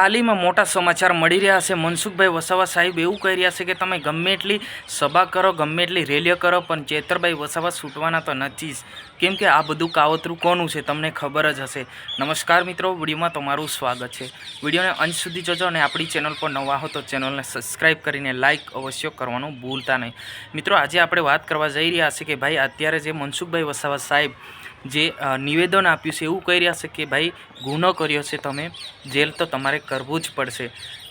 હાલીમાં મોટા સમાચાર મળી રહ્યા છે. મનસુખભાઈ વસાવા સાહેબ એવું કહી રહ્યા છે કે તમે ગમે એટલી સભા કરો, ગમે એટલી રેલીઓ કરો, પણ ચેતરભાઈ વસાવા છૂટવાના તો નથી જ. કેમ કે આ બધું કાવતરું કોનું છે તમને ખબર જ હશે. નમસ્કાર મિત્રો, વિડીયોમાં તમારું સ્વાગત છે. વિડીયોને અંત સુધી જોજો અને આપણી ચેનલ પર નવા હો તો ચેનલને સબસ્ક્રાઈબ કરીને લાઇક અવશ્ય કરવાનું ભૂલતા નહીં. મિત્રો, આજે આપણે વાત કરવા જઈ રહ્યા છે કે ભાઈ, અત્યારે જે મનસુખભાઈ વસાવા સાહેબ જે નિવેદન આપ્યું છે, એવું કહી રહ્યા છે કે, ભાઈ, ગુનો કર્યો છે તમે, જેલ તો તમારે કરવું જ પડશે.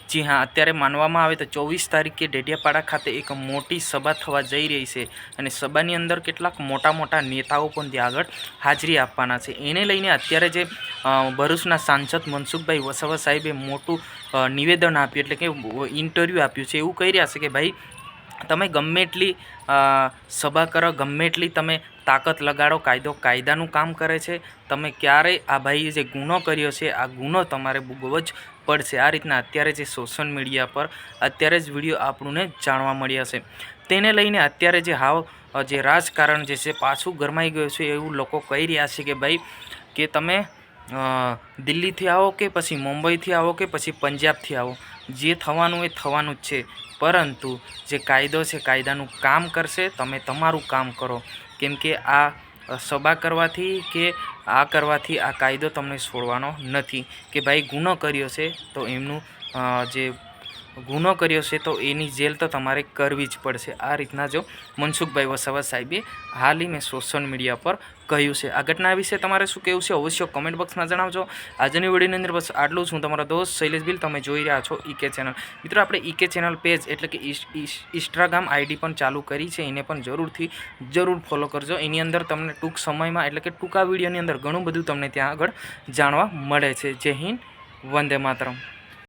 જી હા, અત્યારે માનવામાં આવે તો ચોવીસ તારીખે ડેડિયાપાડા ખાતે એક મોટી સભા થવા જઈ રહી છે અને સભાની અંદર કેટલાક મોટા મોટા નેતાઓ પણ ત્યાં આગળ હાજરી આપવાના છે. એને લઈને અત્યારે જે ભરૂચના સાંસદ મનસુખભાઈ વસાવા સાહેબે મોટું નિવેદન આપ્યું, એટલે કે ઇન્ટરવ્યૂ આપ્યું છે. એવું કહી રહ્યા છે કે, ભાઈ તમે ગમે એટલી સભા કરો, ગમે એટલી તમે તાકાત લગાડો, કાયદો, કાયદાનું કામ કરે છે, તમે ક્યારેય આ ભાઈએ જે ગુનો કર્યો છે, આ ગુનો તમારે ભોગવવો જ પડશે. આ રીતના અત્યારે જે સોશિયલ મીડિયા પર અત્યારે જ વીડિયો આપણને જાણવા મળ્યા છે. તેને લઈને અત્યારે જે હાવ જે રાજકારણ જે છે, પાછું ગરમાઈ ગયું છે, એવું લોકો કહી રહ્યા છે કે ભાઈ, કે તમે દિલ્હીથી આવો કે પછી મુંબઈથી આવો કે પછી પંજાબથી આવો? જે થવાનું એ થવાનું જ છે. પરંતુ જે કાયદો છે, કાયદાનું કામ કરશે, તમે તમારું કામ કરો. કેમ કે આ સભા કરવાથી કે આ કરવાથી આ કાયદો તમને છોડવાનો નથી. કે ભાઈ ગુનો કર્યો છે, તો એમનું જે ગુનો કર્યો છે તો એની જેલ તો તમારે કરવી જ પડશે. આ રીતના જો મનસુખભાઈ વસાવા સાહેબે હાલ મેં સોશિયલ મીડિયા પર કહ્યું છે. આ ઘટના વિશે તમારે શું કહેવું છે અવશ્ય કમેન્ટ બોક્સમાં જણાવજો. આજની વિડીયોની અંદર બસ આટલું જ. હું તમારો દોસ્ત શૈલેષ બિલ, તમે જોઈ રહ્યા છો ઈકે ચેનલ મિત્રો, આપણે ઈકે ચેનલ પેજ એટલે કે ઇન્સ્ટાગ્રામ આઈડી પણ ચાલુ કરી છે. એને પણ જરૂરથી, જરૂર ફોલો કરજો. એની અંદર તમને ટૂંક સમયમાં એટલે કે ટૂંકા વિડીયોની અંદર ઘણું બધું તમને ત્યાં આગળ જાણવા મળે છે. જય હિન્દ, વંદે માતરમ.